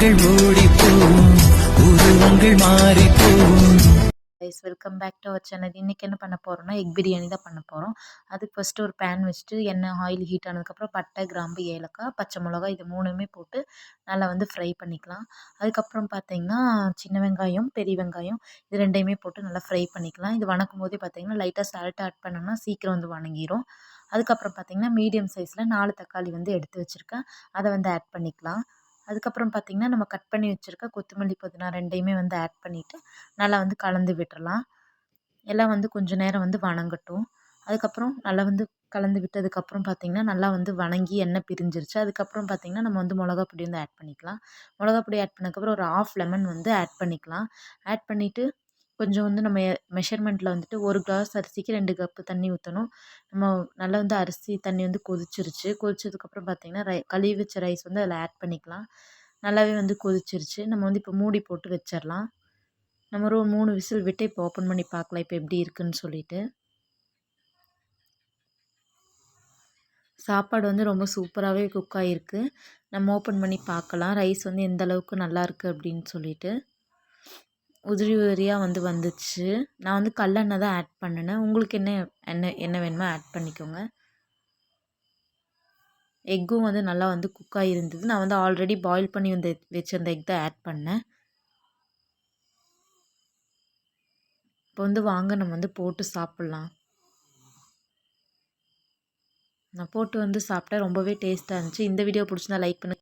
காலங்கள் ஓடிப்போம் உருவங்கள் மாறிப்போம். Guys welcome back to our channel இன்றைக்கி என்ன பண்ண போகிறோம்னா எக் பிரியாணி தான் பண்ண போகிறோம் அதுக்கு ஃபஸ்ட்டு ஒரு பேன் வச்சுட்டு எண்ணெய் ஆயில் ஹீட் ஆனதுக்கப்புறம் பட்டை கிராம்பு ஏலக்காய் பச்சை மிளகாய் இது மூணுமே போட்டு நல்லா வந்து ஃப்ரை பண்ணிக்கலாம். அதுக்கப்புறம் பார்த்தீங்கன்னா சின்ன வெங்காயம் பெரிய வெங்காயம் இது ரெண்டையுமே போட்டு நல்லா ஃப்ரை பண்ணிக்கலாம். இது வணக்கும் போதே பார்த்தீங்கன்னா லைட்டாக சால்ட் ஆட் பண்ணோம்னா சீக்கிரம் வந்து வணங்கிரும். அதுக்கப்புறம் பார்த்தீங்கன்னா மீடியம் சைஸில் நாலு தக்காளி வந்து எடுத்து வச்சுருக்கேன். அதை வந்து ஆட் பண்ணிக்கலாம். அதுக்கப்புறம் பார்த்திங்கன்னா நம்ம கட் பண்ணி வச்சுருக்க கொத்தமல்லி புதினா ரெண்டையுமே வந்து ஆட் பண்ணிவிட்டு நல்லா வந்து கலந்து விட்டுறலாம். எல்லாம் வந்து கொஞ்சம் நேரம் வந்து வணங்கட்டும். அதுக்கப்புறம் நல்லா வந்து கலந்து விட்டதுக்கப்புறம் பார்த்திங்கன்னா நல்லா வந்து வணங்கி எண்ணெய் பிரிஞ்சிருச்சு. அதுக்கப்புறம் பார்த்திங்கன்னா நம்ம வந்து மிளகா பொடி வந்து ஆட் பண்ணிக்கலாம். மிளகா பொடி ஆட் பண்ணதுக்கப்புறம் ஒரு ஆஃப் லெமன் வந்து ஆட் பண்ணிக்கலாம். ஆட் பண்ணிவிட்டு கொஞ்சம் வந்து நம்ம மெஷர்மெண்ட்டில் வந்துட்டு ஒரு கிளாஸ் அரிசிக்கு ரெண்டு கப்பு தண்ணி ஊற்றணும் நம்ம நல்லா வந்து அரிசி தண்ணி வந்து கொதிச்சிருச்சு. கொதிச்சதுக்கப்புறம் பார்த்திங்கன்னா ரை கழுவி வச்ச ரைஸ் வந்து அதில் ஆட் பண்ணிக்கலாம். நல்லாவே வந்து கொதிச்சிருச்சு. நம்ம வந்து இப்போ மூடி போட்டு வச்சிடலாம். நம்ம ஒரு மூணு விசில் விட்டு இப்போ ஓப்பன் பண்ணி பார்க்கலாம் இப்போ எப்படி இருக்குன்னு சொல்லிட்டு. சாப்பாடு வந்து ரொம்ப சூப்பராகவே குக் ஆகிருக்கு நம்ம ஓப்பன் பண்ணி பார்க்கலாம் ரைஸ் வந்து எந்த அளவுக்கு நல்லாயிருக்கு அப்படின்னு சொல்லிட்டு. உதிரி உதிரியாக வந்து வந்துச்சு. நான் வந்து கல்லெண்ணெய் தான் ஆட் பண்ணினேன். உங்களுக்கு என்ன எண்ணெய் என்ன வேணுமோ ஆட் பண்ணிக்கோங்க. எக்கும் வந்து நல்லா வந்து குக் ஆகிருந்தது நான் வந்து ஆல்ரெடி பாயில் பண்ணி வந்து வச்சிருந்த எக் தான் ஆட் பண்ணேன். இப்போ வந்து வாங்க நம்ம வந்து போட்டு சாப்பிட்லாம். நான் போட்டு வந்து சாப்பிட்டா ரொம்பவே டேஸ்ட்டாக இருந்துச்சு. இந்த வீடியோ பிடிச்சிருந்தா லைக் பண்ணு